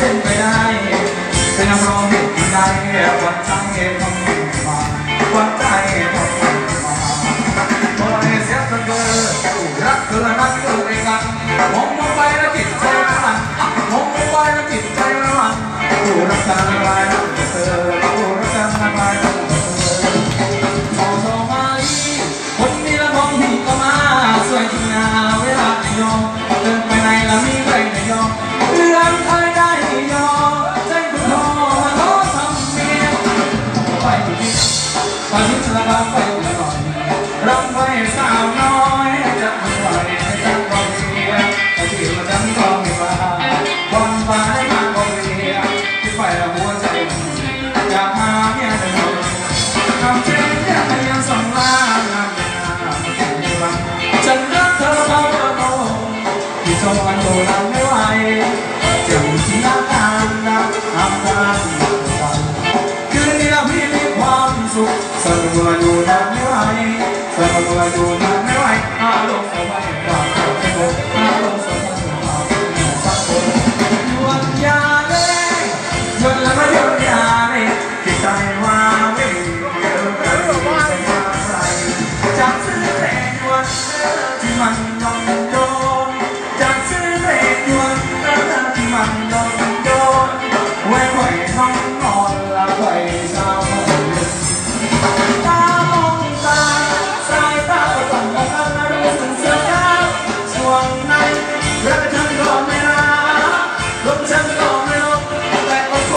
เป็นไปได้เป็นน้ำร้องเด็กใจวันใจทำมาวันใจทำมาปล่อยเสียเกินรักเธอรักเธอเองกันมองมองไปแล้วจิตใจมันมองมองไปแล้วจิตใจมันผู้รักกันละลายรักเธอผู้รักกันละลายรักเธอมองโซมาลีคนนี้ละมองพี่ก็มาสวยจริงนะเวลาไม่ยอมเดินไปไหนละมีใครไม่ยอมเรื่องเคย ชมกันโตนานไม่ไหวเจ็บที่หน้าตามนะทำได้คืนนี้เราพี่มีความสุขสนุกอยู่นานไม่ไหวสนุกอยู่นานไม่ไหวอารมณ์สบายกว่าเธออารมณ์สบายกว่าสักคนหยุดยาเลยหยุดแล้วไม่หยุดยาเลยที่ใจว่าไม่เกินไปจากซื้อแรงวันที่มันลงจากซื้อแรงวันที่มันลงโดน